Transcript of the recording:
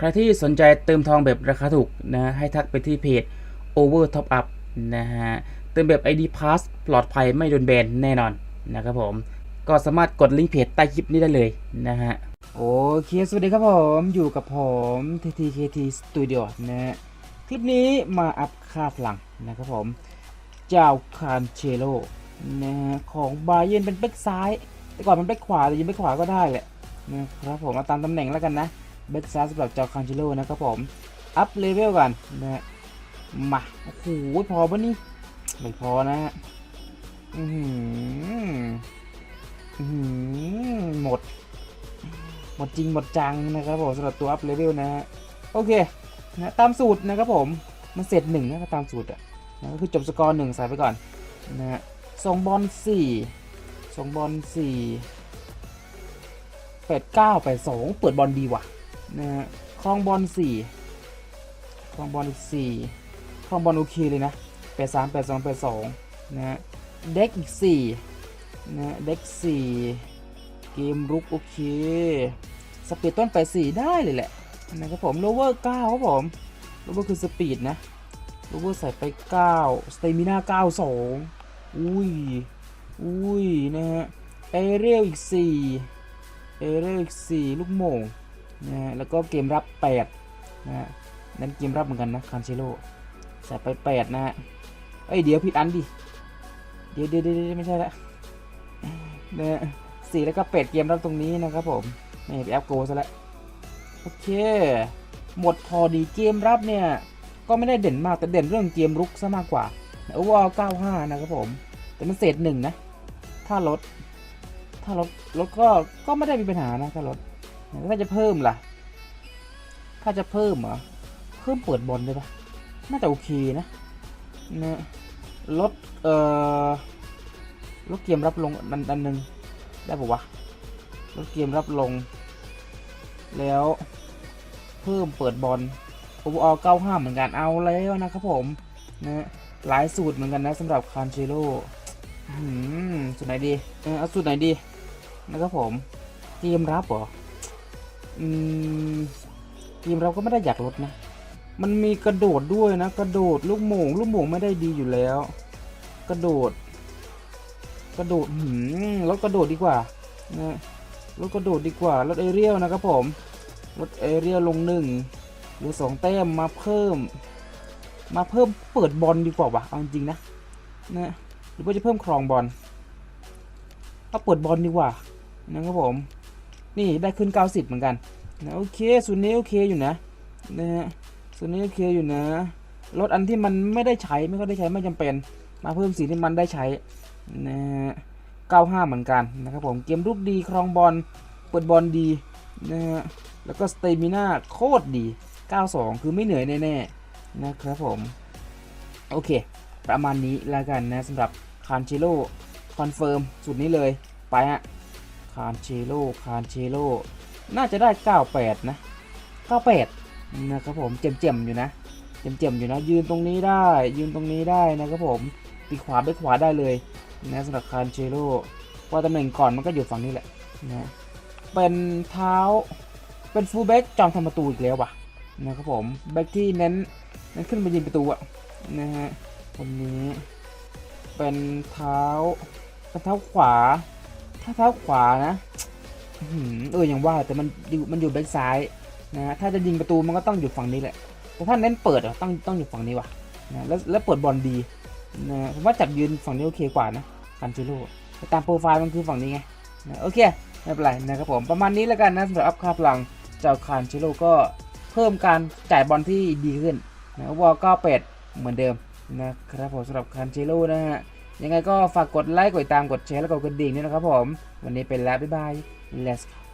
ใครที่สนใจเติมทองแบบราคาถูกนะให้ทักไปที่เพจ Over Top Up นะฮะเติมแบบ ID Pass ปลอดภัยไม่โดนแบนแน่นอนนะครับผม ก็สามารถกดลิงก์เพจใต้คลิปนี้ได้เลยนะฮะโอเค สวัสดีครับผมอยู่กับผม TTKT Studio นะฮะคลิปนี้มาอัพค่าพลังนะครับผม เจ้าคานเชโลนะฮะของบาเยนเป็นเบ็กซ้าย แต่ก่อนมันเบ็กขวาแต่ยิงเบ็กขวาก็ได้แหละนะครับผมมาตามตำแหน่งแล้วกันนะ เบ็กซ้าสำหรับเจ้าคานเชโลนะครับผม อัพเลเวลกันนะฮะ มา โอ้โห พอปะนี่ ไม่พอนะฮะ อือหืออื้อหือหมด หมดจริงหมดจังนะครับผมสำหรับตัวอัพเลเวลนะฮะ โอเค นะตามสูตรนะครับผม มันเสร็จหนึ่งนะตามสูตรอะนะก็คือจบสกอร์หนึ่งใส่ไปก่อนนะฮะส่งบอลสี่ส่งบอลสี่แปดเก้าแปดสองเปิดบอลดีว่ะ นะฮะคลองบอลสี่คลองบอลอีกสี่คลองบอลโอเคเลยนะแปดสามแปดสองแปดสองนะฮะเด็กอีกสี่นะเด็กสี่เกมรุกโอเคสปีดต้นไป4ได้เลยแหละนะครับผมโลเวอร์9ครับผมโลเวอร์คือสปีดนะโลเวอร์ใส่ไป9สเตมิน่า92อุ้ยอุ้ยนะฮะเอเรียลอีก4เอเรียลอีก4ลูกโมง นะแล้วก็เกมรับ8นะฮะนั่นเกมรับเหมือนกันนะคานเชโลใส่ไป 8 นะฮะเอ้ยเดี๋ยวผิดอันดิ เดี๋ยวเดี๋ยวเดี๋ยวไม่ใช่ละนะสี่แล้วก็เป็ดเกมรับตรงนี้นะครับผมนี่ไปแอปโกซะล้วโอเค หมดพอดีเกมรับเนี่ย ก็ไม่ได้เด่นมากแต่เด่นเรื่องเกมรุกซะมากกว่าโอเวอร์95นะครับผม แต่มันเศษหนึ่งนะ ถ้าลด ถ้าลดลดก็ก็ไม่ได้มีปัญหานะถ้าลด ถ้าจะเพิ่มล่ะ ถ้าจะเพิ่มเหรอ เพิ่มเปิดบอลได้ปะน่าจะโอเคนะนะลด เอ่อ ลดเกมรับลงดันดันหนึ่งได้ปะวะ ลดเกมรับลง แล้วเพิ่มเปิดบอลโอเวอร์95เหมือนกันเอาแล้วนะครับผม นะหลายสูตรเหมือนกันนะสำหรับคานเชโร่สูตรไหนดี เออเอาสูตรไหนดี นะครับผม เกมรับเหรอ อืมเรับก็ไม่ได้อยากลดนะ มันมีกระโดดด้วยนะ กระโดดลูกโม่งลูกโม่งไม่ได้ดีอยู่แล้ว กระโดด กระโดดหืมรถกระโดดดีกว่านะรถกระโดดดีกว่ารถเอเรียลนะครับผมรถเอเรียลลงหนึ่งหรือสองแต้มมาเพิ่ม มาเพิ่มเปิดบอลดีกว่าวะเอาจริงๆนะนะหรือว่าจะเพิ่มครองบอลเอาเปิดบอลดีกว่านะครับผม นี่ได้ขึ้น 90 เหมือนกันนะโอเคส่วนนี้โอเคอยู่นะนะฮะส่วนนี้โอเคอยู่นะรถอันที่มันไม่ได้ใช้ไม่ก็ได้ใช้ไม่จำเป็น มาเพิ่มสีที่มันได้ใช้นะฮะ95 เหมือนกันนะครับผมเกมรุกดีครองบอลเปิดบอลดีนะฮะแล้วก็สเตมิน่าโคตรดี 92 คือไม่เหนื่อยแน่ๆนะครับผมโอเค ประมาณนี้แล้วกันนะสำหรับคานเชโลคอนเฟิร์มสุดนี้เลยไปฮะานเชโลคานเชโลน่าจะได้ 98 นะ 98 นะครับผมเจ็มๆอยู่นะเจ็มๆอยู่นะ ยืนตรงนี้ได้ ยืนตรงนี้ได้นะครับผมปีขวาไปขวาได้เลยนะสำหรับคานเชโร่ว่าตำแหน่งก่อนมันก็อยู่ฝั่งนี้แหละนะเป็นเท้าเป็นฟูลแบ็กจอมทำประตูอีกแล้วว่ะนะครับผมแบ็กที่เน้นเน้นขึ้นไปยิงประตูอะนะฮะคนนี้เป็นเท้าเป็นเท้าขวา ถ้าเท้าขวานะเอออย่างว่าแต่มันอยู่มันอยู่แบ็กซ้ายนะถ้าจะยิงประตูมันก็ต้องอยู่ฝั่งนี้แหละแต่ถ้าเน้นเปิดอะต้องต้องอยู่ฝั่งนี้ว่ะนะแล้วแล้วเปิดบอลดีนะผมว่าจับยืนฝั่งนี้โอเคกว่านะคันจิโร่ตามโปรไฟล์มันคือฝั่งนี้ไงนะโอเคไม่เป็นไรนะครับผมประมาณนี้แล้วกันนะสำหรับอัพค่าพลังเจ้าคันจิโร่ก็เพิ่มการจ่ายบอลที่ดีขึ้นนะวอลก็เป็ดเหมือนเดิมนะครับผมสำหรับคันจิโร่นะฮะ ยังไงก็ฝากกดไลค์กดติดตามกดแชร์แล้วก็กดกระดิ่งด้วยนะครับผม วันนี้เป็นแล้วบ๊ายบาย let's go